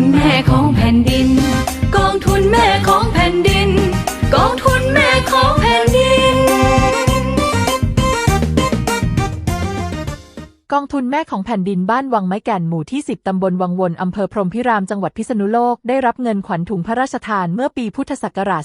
นแม่ของแผ่นดิน กองทุนแม่ของแผ่นดิน กองทุนแม่ของแผ่นดิน กองทุนแม่ของแผ่นดินบ้านวังไม้แก่นหมู่ที่ 10 ตำบลวังวน อำเภอพรหมพิราม จังหวัดพิษณุโลก ได้รับเงินขวัญถุงพระราชทานเมื่อปีพุทธศักราช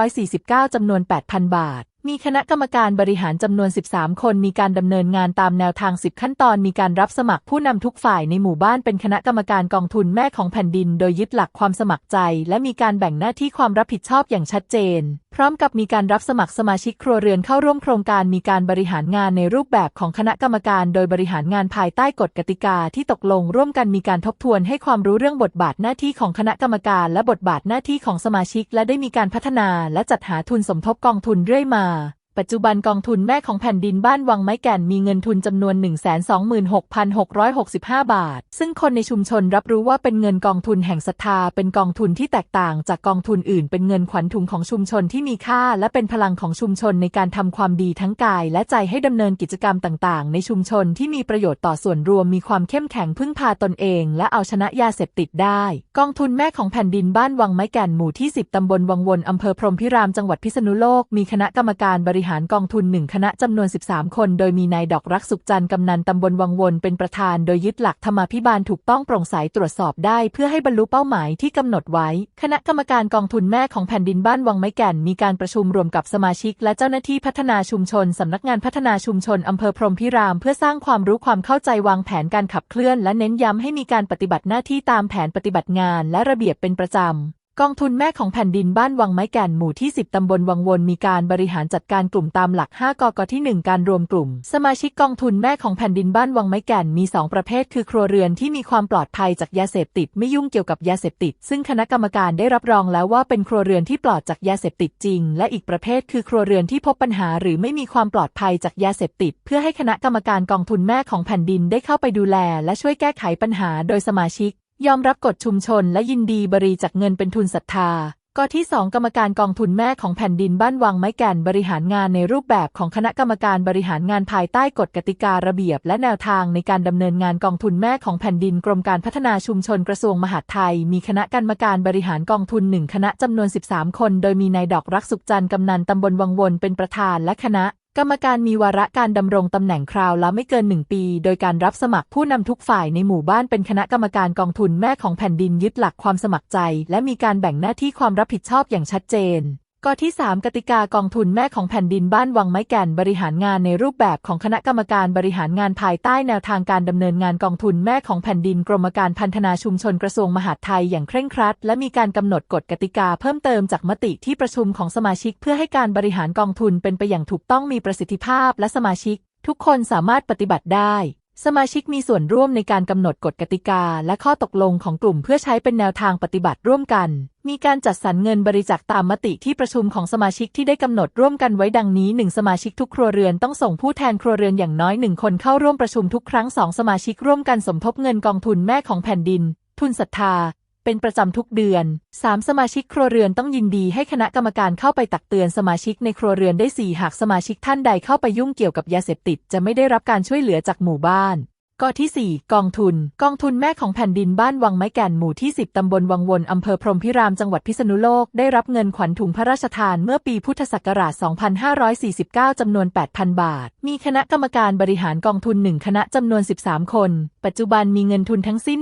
2549 จำนวน 8,000 บาท มีคณะกรรมการบริหารจำนวน 13 คนมีการดำเนินงานตามแนวทาง 10 ขั้นตอน มีการรับสมัครผู้นำทุกฝ่ายในหมู่บ้านเป็นคณะกรรมการกองทุนแม่ของแผ่นดิน โดยยึดหลักความสมัครใจ และมีการแบ่งหน้าที่ความรับผิดชอบอย่างชัดเจน พร้อมกับมีการรับสมัครสมาชิกครัวเรือนเข้าร่วมโครงการมีการบริหารงานในรูปแบบของคณะกรรมการโดยบริหารงานภายใต้กฎกติกาที่ตกลงร่วมกันมีการทบทวนให้ความรู้เรื่องบทบาทหน้าที่ของคณะกรรมการ และบทบาทหน้าที่ของสมาชิก และได้มีการพัฒนา และจัดหาทุนสมทบกองทุนเรื่อยมา ปัจจุบันกองทุนแม่ของแผ่นดินบ้านวังไม้แก่นมีเงินทุนจำนวน 126,665 บาท ซึ่งคนในชุมชนรับรู้ว่าเป็นเงินกองทุนแห่งศรัทธา เป็นกองทุนที่แตกต่างจากกองทุนอื่น เป็นเงินขวัญถุงของชุมชนที่มีค่า และเป็นพลังของชุมชนในการทำความดีทั้งกาย และใจให้ดำเนินกิจกรรมต่างๆ ในชุมชนที่มีประโยชน์ต่อส่วนรวม มีความเข้มแข็งพึ่งพาตนเอง และเอาชนะยาเสพติดได้ กองทุนแม่ของแผ่นดินบ้านวังไม้แก่นหมู่ที่ 10ตำบลวังวนอำเภอพรหมพิรามจังหวัดพิษณุโลกมีคณะกรรมการบริหารกองทุนหนึ่งคณะจำนวน 13 คน โดยมีนายดอกรักสุขจันทร์กำนันตำบลวังวนเป็นประธาน โดยยึดหลักธรรมาภิบาลถูกต้องโปร่งใสตรวจสอบได้ เพื่อให้บรรลุเป้าหมายที่กำหนดไว้ คณะกรรมการกองทุนแม่ของแผ่นดินบ้านวังไม้แก่น มีการประชุมรวมกับสมาชิก และเจ้าหน้าที่พัฒนาชุมชนสำนักงานพัฒนาชุมชนอำเภอพรหมพิราม เพื่อสร้างความรู้ความเข้าใจวางแผนการขับเคลื่อน และเน้นย้ำให้มีการปฏิบัติหน้าที่ตามแผนปฏิบัติงาน และระเบียบเป็นประจำ กองทุนแม่ของแผ่นดินบ้านวังไม้แก่นหมู่ที่ 10 ตำบลวังวนมีการบริหารจัดการกลุ่มตามหลัก 5 กกที่ 1 การรวมกลุ่ม สมาชิกกองทุนแม่ของแผ่นดินบ้านวังไม้แก่นมี 2 ประเภท คือครัวเรือนที่มีความปลอดภัยจากยาเสพติดไม่ยุ่งเกี่ยวกับยาเสพติด ซึ่งคณะกรรมการได้รับรองแล้วว่าเป็นครัวเรือนที่ปลอดจากยาเสพติดจริง และอีกประเภท คือครัวเรือนที่พบปัญหา หรือไม่มีความปลอดภัยจากยาเสพติด เพื่อให้คณะกรรมการกองทุนแม่ของแผ่นดินได้เข้าไปดูแล และช่วยแก้ไขปัญหาโดยสมาชิก ยอมรับกฎชุมชนและยินดีบริจาคเงินเป็นทุนศรัทธาก็ที่ 2 กรรมการกองทุนแม่ของแผ่นดินบ้านวังไม้แก่นบริหารงานในรูปแบบของคณะกรรมการบริหารงานภายใต้กฎกติการะเบียบ และแนวทางในการดำเนินงานกองทุนแม่ของแผ่นดินกรมการพัฒนาชุมชนกระทรวงมหาดไทย มีคณะกรรมการบริหารกองทุนหนึ่งคณะจำนวน 13 คน โดยมีนายดอกรักสุขจันทร์กำนันตำบลวังวนเป็นประธานและคณะ กรรมการมีวาระการดำรงตำแหน่งคราวละไม่เกินหนึ่งปี โดยการรับสมัครผู้นำทุกฝ่ายในหมู่บ้านเป็นคณะกรรมการกองทุนแม่ของแผ่นดินยึดหลักความสมัครใจ และมีการแบ่งหน้าที่ความรับผิดชอบอย่างชัดเจน ก็ที่ 3 กติกากองทุนแม่ของแผ่นดินบ้านวังไม้แก่นบริหารงานในรูปแบบของคณะกรรมการบริหารงานภายใต้แนวทางการดำเนินงานกองทุนแม่ของแผ่นดินกรมการพัฒนาชุมชนกระทรวงมหาดไทยอย่างเคร่งครัด และมีการกำหนดกฎกติกาเพิ่มเติมจากมติที่ประชุมของสมาชิก เพื่อให้การบริหารกองทุนเป็นไปอย่างถูกต้องมีประสิทธิภาพและสมาชิก ทุกคนสามารถปฏิบัติได้ สมาชิกมีส่วนร่วมในการกำหนดกฎกติกา และข้อตกลงของกลุ่มเพื่อใช้เป็นแนวทางปฏิบัติร่วมกัน มีการจัดสรรเงินบริจาคตามมติที่ประชุมของสมาชิกที่ได้กำหนดร่วมกันไว้ดังนี้ 1 สมาชิกทุกครัวเรือนต้องส่งผู้แทนครัวเรือนอย่างน้อยหนึ่งคนเข้าร่วมประชุมทุกครั้ง 2 สมาชิกร่วมกันสมทบเงินกองทุนแม่ของแผ่นดิน ทุนศรัทธา เป็นประจำทุกเดือน 3 สมาชิกครัวเรือนต้องยินดีให้คณะกรรมการเข้าไปตักเตือนสมาชิกในครัวเรือนได้ 4 หากสมาชิกท่านใดเข้าไปยุ่งเกี่ยวกับยาเสพติด จะไม่ได้รับการช่วยเหลือจากหมู่บ้าน ก็ที่ 4 กองทุน กองทุนแม่ของแผ่นดินบ้านวังไม้แก่นหมู่ที่ 10 ตำบลวังวน อำเภอพรหมพิรามจังหวัดพิษณุโลก ได้รับเงินขวัญถุงพระราชทานเมื่อปีพุทธศักราช 2549 จำนวน 8,000 บาท มีคณะกรรมการบริหารกองทุน 1 คณะจำนวน 13 คน ปัจจุบันมีเงินทุนทั้งสิ้น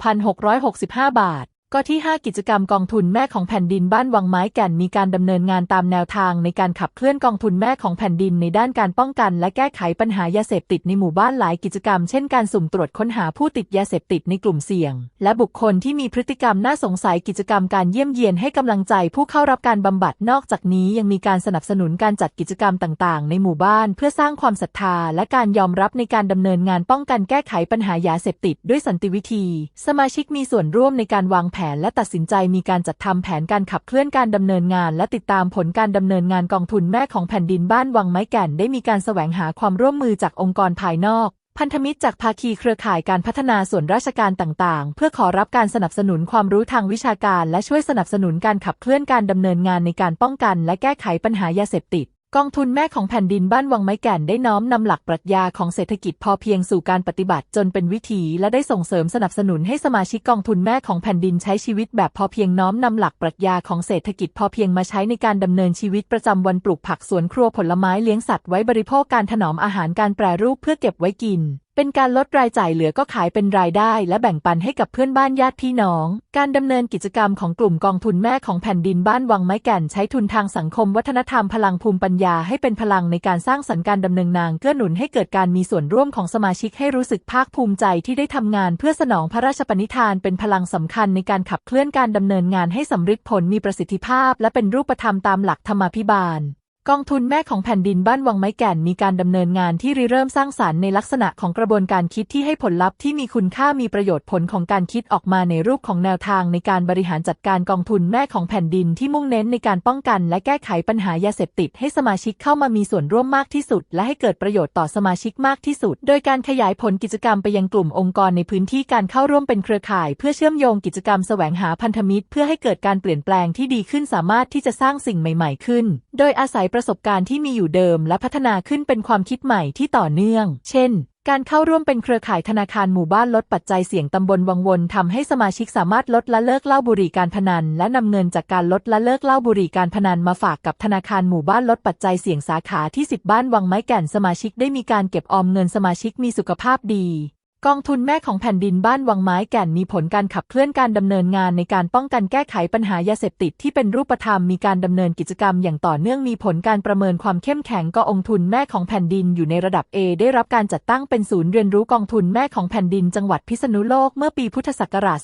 126,665 บาท ก็ที่ 5 กิจกรรมกองทุนแม่ของแผ่นดินบ้านวังไม้แก่นมีการดำเนินงานตามแนวทางในการขับเคลื่อนกองทุนแม่ของแผ่นดินในด้านการป้องกัน และแก้ไขปัญหายาเสพติดในหมู่บ้านหลายกิจกรรม เช่นการสุ่มตรวจค้นหาผู้ติดยาเสพติดในกลุ่มเสี่ยง และบุคคลที่มีพฤติกรรมน่าสงสัยกิจกรรมการเยี่ยมเยียนให้กำลังใจผู้เข้ารับการบำบัดนอกจากนี้ยังมีการสนับสนุนการจัดกิจกรรมต่าง ๆ ในหมู่บ้าน เพื่อสร้างความศรัทธา และการยอมรับในการดำเนินงานป้องกันแก้ไขปัญหายาเสพติดด้วยสันติวิธี สมาชิกมีส่วนร่วมในการวางแผนและตัดสินใจมีการจัดทำแผนการขับเคลื่อนการดำเนินงาน และติดตามผลการดำเนินงานกองทุนแม่ของแผ่นดินบ้านวังไม้แก่นได้มีการแสวงหาความร่วมมือจากองค์กรภายนอก พันธมิตรจากภาคีเครือข่ายการพัฒนาส่วนราชการต่างๆ เพื่อขอรับการสนับสนุนความรู้ทางวิชาการ และช่วยสนับสนุนการขับเคลื่อนการดำเนินงานในการป้องกัน และแก้ไขปัญหายาเสพติด กองทุนแม่ของแผ่นดินบ้านวังไม้แก่นได้น้อมนำหลักปรัชญาของเศรษฐกิจพอเพียงสู่การปฏิบัติจนเป็นวิถีและได้ส่งเสริมสนับสนุนให้สมาชิกกองทุนแม่ของแผ่นดินใช้ชีวิตแบบพอเพียงน้อมนำหลักปรัชญาของเศรษฐกิจพอเพียงมาใช้ในการดำเนินชีวิตประจำวันปลูกผักสวนครัวผลไม้เลี้ยงสัตว์ไว้บริโภคการถนอมอาหารการแปรรูปเพื่อเก็บไว้กินเป็นการลดรายจ่ายเหลือก็ขายเป็นรายได้ และแบ่งปันให้กับเพื่อนบ้านญาติพี่น้อง การดำเนินกิจกรรมของกลุ่มกองทุนแม่ของแผ่นดินบ้านวังไม้แก่นใช้ทุนทางสังคมวัฒนธรรมพลังภูมิปัญญาให้เป็นพลังในการสร้างสรรค์การดำเนินงานเกื้อหนุนให้เกิดการมีส่วนร่วมของสมาชิกให้รู้สึกภาคภูมิใจที่ได้ทำงานเพื่อสนองพระราชปณิธานเป็นพลังสำคัญในการขับเคลื่อนการดำเนินงานให้สำเร็จผลมีประสิทธิภาพ และเป็นรูปธรรมตามหลักธรรมาภิบาล กองทุนแม่ของแผ่นดินบ้านวังไม้แก่นมีการดำเนินงานที่ริเริ่มสร้างสารรค์ในลักษณะของกระบวนการคิดที่ให้ผลลัพธ์ที่มีคุณค่ามีประโยชน์ผลของการคิดออกมาในรูปของแนวทางในการบริหารจัดการกองทุนแม่ของแผ่นดินที่มุ่งเน้นในการป้องกัน และแก้ไขปัญหายาเสพติด ให้สมาชิกเข้ามามีส่วนร่วมมากที่สุด และให้เกิดประโยชน์ต่อสมาชิกมากที่สุด โดยการขยายผลกิจกรรมไปยังกลุ่มองค์กรในพื้นที่การเข้าร่วมเป็นเครือข่าย เพื่อเชื่อมโยงกิจกรรมแสวงหาพันธมิตร เพื่อให้เกิดการเปลี่ยนแปลงที่ดีขึ้นสามารถที่จะสร้างสิ่งใหม่ ๆ ขึ้น โดยอาศัยประสบการณ์ที่มีอยู่เดิม และพัฒนาขึ้นเป็นความคิดใหม่ที่ต่อเนื่อง เช่น การเข้าร่วมเป็นเครือข่ายธนาคารหมู่บ้านลดปัจจัยเสี่ยงตำบลวังวนทำให้สมาชิกสามารถลดละเลิกเหล้าบุหรี่การพนัน และนำเงินจากการลดละเลิกเหล้าบุหรี่การพนันมาฝากกับธนาคารหมู่บ้านลดปัจจัยเสี่ยงสาขาที่ 10 บ้านวังไม้แก่นสมาชิกได้มีการเก็บออมเงินสมาชิกมีสุขภาพดี กองทุนแม่ของแผ่นดินบ้านวังไม้แก่นมีผลการขับเคลื่อนการดำเนินงานในการป้องกันแก้ไขปัญหายาเสพติดที่เป็นรูปธรรมมีการดำเนินกิจกรรมอย่างต่อเนื่องมีผลการประเมินความเข้มแข็งกองทุนแม่ของแผ่นดินอยู่ในระดับ A ได้รับการจัดตั้งเป็นศูนย์เรียนรู้กองทุนแม่ของแผ่นดินจังหวัดพิษณุโลกเมื่อปีพุทธศักราช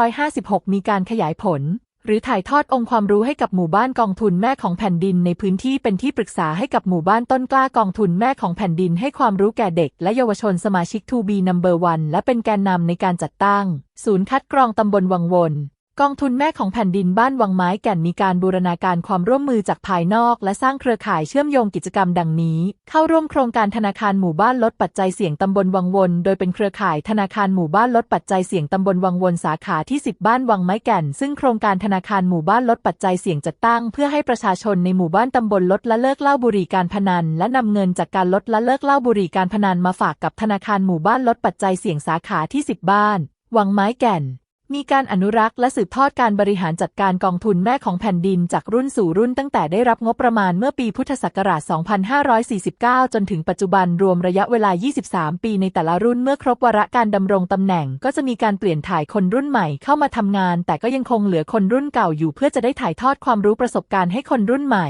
2556 มีการขยายผล หรือถ่ายทอดองค์ความรู้ให้กับหมู่บ้านกองทุนแม่ของแผ่นดินในพื้นที่เป็นที่ปรึกษาให้กับหมู่บ้านต้นกล้ากองทุนแม่ของแผ่นดินให้ความรู้แก่เด็ก และเยาวชนสมาชิก 2B Number 1และเป็นแกนนำในการจัดตั้ง ศูนย์คัดกรองตำบลวังวน กองทุนแม่ของแผ่นดินบ้านวังไม้แก่นมีการบูรณาการความร่วมมือจากภายนอก และสร้างเครือข่ายเชื่อมโยงกิจกรรมดังนี้ เข้าร่วมโครงการธนาคารหมู่บ้านลดปัจจัยเสี่ยงตำบลวังวน โดยเป็นเครือข่ายธนาคารหมู่บ้านลดปัจจัยเสี่ยงตำบลวังวนสาขาที่ 10 บ้านวังไม้แก่น ซึ่งโครงการธนาคารหมู่บ้านลดปัจจัยเสี่ยงจัดตั้ง เพื่อให้ประชาชนในหมู่บ้านตำบลลดละเลิกเล้าบุหรี่การพนัน และนำเงินจากการลดละเลิกเล้าบุหรี่การพนันมาฝากกับธนาคารหมู่บ้านลดปัจจัยเสี่ยงสาขาที่ 10 บ้านวังไม้แก่น มีการอนุรักษ์และสืบทอดการบริหารจัดการกองทุนแม่ของแผ่นดินจากรุ่นสู่รุ่นตั้งแต่ได้รับงบประมาณเมื่อปีพุทธศักราช 2549 จนถึงปัจจุบันรวมระยะเวลา 23 ปีในแต่ละรุ่นเมื่อครบวาระการดำรงตำแหน่ง ก็จะมีการเปลี่ยนถ่ายคนรุ่นใหม่เข้ามาทำงาน แต่ก็ยังคงเหลือคนรุ่นเก่าอยู่เพื่อจะได้ถ่ายทอดความรู้ประสบการณ์ให้คนรุ่นใหม่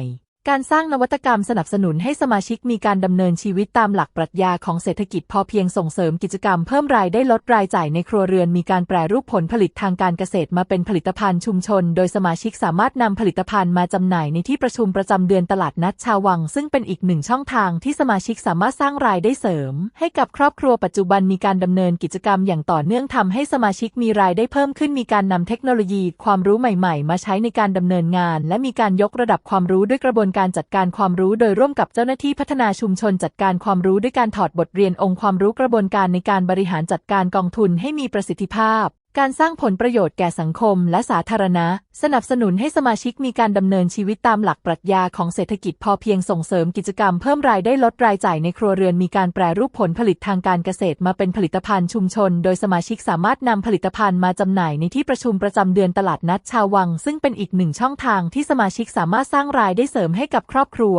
การสร้างนวัตกรรมสนับสนุนให้สมาชิกมีการดำเนินชีวิตตามหลักปรัชญาของเศรษฐกิจพอเพียงส่งเสริมกิจกรรมเพิ่มรายได้ลดรายจ่ายในครัวเรือนมีการแปรรูปผลผลิตทางการเกษตรมาเป็นผลิตภัณฑ์ชุมชน โดยสมาชิกสามารถนำผลิตภัณฑ์มาจำหน่ายในที่ประชุมประจำเดือนตลาดนัดชาววัง ซึ่งเป็นอีกหนึ่งช่องทางที่สมาชิกสามารถสร้างรายได้เสริม ให้กับครอบครัวปัจจุบันมีการดำเนินกิจกรรมอย่างต่อเนื่องทำให้สมาชิกมีรายได้เพิ่มขึ้นมีการนำเทคโนโลยี ความรู้ใหม่ ๆ มาใช้ในการดำเนินงาน และมีการยกระดับความรู้ด้วยกระบวนการจัดการความรู้โดยร่วมกับเจ้าหน้าที่พัฒนาชุมชนจัดการความรู้ด้วยการถอดบทเรียนองค์ความรู้กระบวนการในการบริหารจัดการกองทุนให้มีประสิทธิภาพ การสร้างผลประโยชน์แก่สังคมและสาธารณะ สนับสนุนให้สมาชิกมีการดำเนินชีวิตตามหลักปรัชญาของเศรษฐกิจพอเพียงส่งเสริมกิจกรรมเพิ่มรายได้ลดรายจ่ายในครัวเรือนมีการแปรรูปผลผลิตทางการเกษตรมาเป็นผลิตภัณฑ์ชุมชน โดยสมาชิกสามารถนำผลิตภัณฑ์มาจำหน่ายในที่ประชุมประจำเดือนตลาดนัดชาววัง ซึ่งเป็นอีกหนึ่งช่องทางที่สมาชิกสามารถสร้างรายได้เสริมให้กับครอบครัว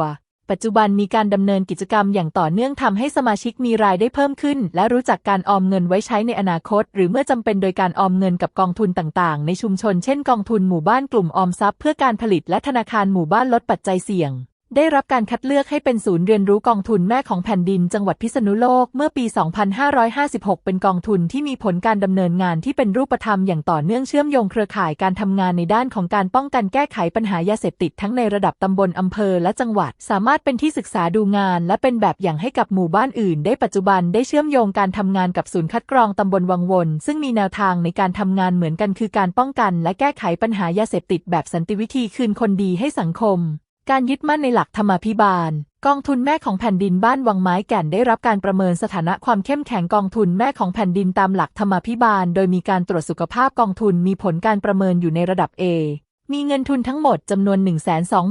ปัจจุบันมีการดำเนินกิจกรรมอย่างต่อเนื่องทำให้สมาชิกมีรายได้เพิ่มขึ้น และรู้จักการออมเงินไว้ใช้ในอนาคต หรือเมื่อจำเป็นโดยการออมเงินกับกองทุนต่างๆ ในชุมชนเช่นกองทุนหมู่บ้านกลุ่มออมทรัพย์เพื่อการผลิตและธนาคารหมู่บ้านลดปัจจัยเสี่ยง ได้รับการคัดเลือกให้เป็นศูนย์เรียนรู้กองทุนแม่ของแผ่นดินจังหวัดพิษณุโลกเมื่อปี 2556 เป็นกองทุนที่มีผลการดำเนินงานที่เป็นรูปธรรมอย่างต่อเนื่องเชื่อมโยงเครือข่ายการทำงานในด้านของการป้องกันแก้ไขปัญหายาเสพติดทั้งในระดับตำบลอำเภอและจังหวัด สามารถเป็นที่ศึกษาดูงาน และเป็นแบบอย่างให้กับหมู่บ้านอื่น ได้ปัจจุบันได้เชื่อมโยงการทำงานกับศูนย์คัดกรองตำบลวังวน ซึ่งมีแนวทางในการทำงานเหมือนกันคือการป้องกัน และแก้ไขปัญหายาเสพติดแบบสันติวิธีคืนคนดีให้สังคม การยึดมั่นในหลักธรรมาภิบาล กองทุนแม่ของแผ่นดินบ้านวังไม้แก่นได้รับการประเมินสถานะความเข้มแข็งกองทุนแม่ของแผ่นดินตามหลักธรรมาภิบาล โดยมีการตรวจสุขภาพกองทุนมีผลการประเมินอยู่ในระดับ A มีเงินทุนทั้งหมดจำนวน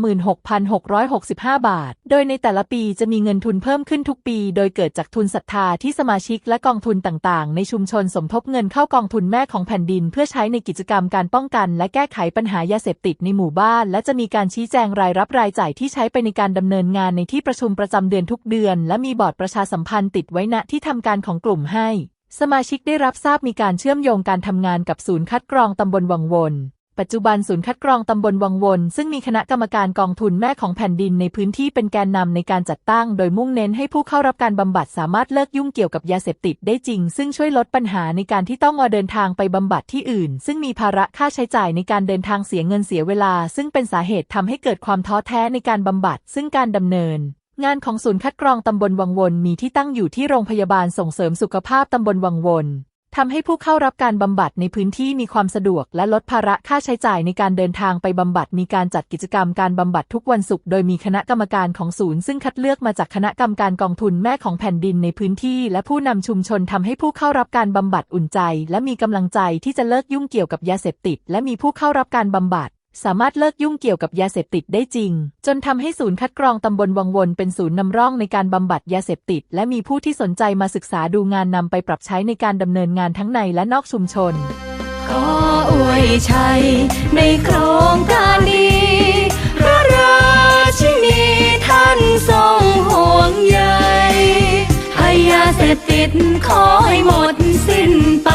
126,665 บาท โดยในแต่ละปีจะมีเงินทุนเพิ่มขึ้นทุกปี โดยเกิดจากทุนศรัทธาที่สมาชิกและกองทุนต่างๆ ในชุมชนสมทบเงินเข้ากองทุนแม่ของแผ่นดิน เพื่อใช้ในกิจกรรมการป้องกัน และแก้ไขปัญหายาเสพติดในหมู่บ้าน และจะมีการชี้แจงรายรับรายจ่ายที่ใช้ไปในการดำเนินงานในที่ประชุมประจำเดือนทุกเดือน และมีบอร์ดประชาสัมพันธ์ติดไว้ณที่ทำการของกลุ่มให้ สมาชิกได้รับทราบมีการเชื่อมโยงการทำงานกับศูนย์คัดกรองตำบลวังวน ปัจจุบันศูนย์คัดกรองตำบลวังวน ซึ่งมีคณะกรรมการกองทุนแม่ของแผ่นดินในพื้นที่เป็นแกนนำในการจัดตั้ง โดยมุ่งเน้นให้ผู้เข้ารับการบำบัดสามารถเลิกยุ่งเกี่ยวกับยาเสพติดได้จริง ซึ่งช่วยลดปัญหาในการที่ต้องมาเดินทางไปบำบัดที่อื่น ซึ่งมีภาระค่าใช้จ่ายในการเดินทางเสียเงินเสียเวลา ซึ่งเป็นสาเหตุทำให้เกิดความท้อแท้ในการบำบัด ซึ่งการดำเนินงานของศูนย์คัดกรองตำบลวังวนมีที่ตั้งอยู่ที่โรงพยาบาลส่งเสริมสุขภาพตำบลวังวน ทำให้ผู้เข้ารับการบำบัดในพื้นที่มีความสะดวกและลดภาระค่าใช้จ่ายในการเดินทางไปบำบัด มีการจัดกิจกรรมการบำบัดทุกวันศุกร์โดยมีคณะกรรมการของศูนย์ซึ่งคัดเลือกมาจากคณะกรรมการกองทุนแม่ของแผ่นดินในพื้นที่ และผู้นำชุมชนทำให้ผู้เข้ารับการบำบัดอุ่นใจ และมีกำลังใจที่จะเลิกยุ่งเกี่ยวกับยาเสพติด และมีผู้เข้ารับการบำบัด สามารถเลิกยุ่งเกี่ยวกับยาเสพติดได้จริง จนทำให้ศูนย์คัดกรองตำบลวังวนเป็นศูนย์นำร่องในการบำบัดยาเสพติด และมีผู้ที่สนใจมาศึกษาดูงานนำไปปรับใช้ในการดำเนินงานทั้งในและนอกชุมชน ขออวยชัยในโครงการนี้พระราชินีท่านทรงห่วงใยให้ยาเสพติดขอให้หมดสิ้นไป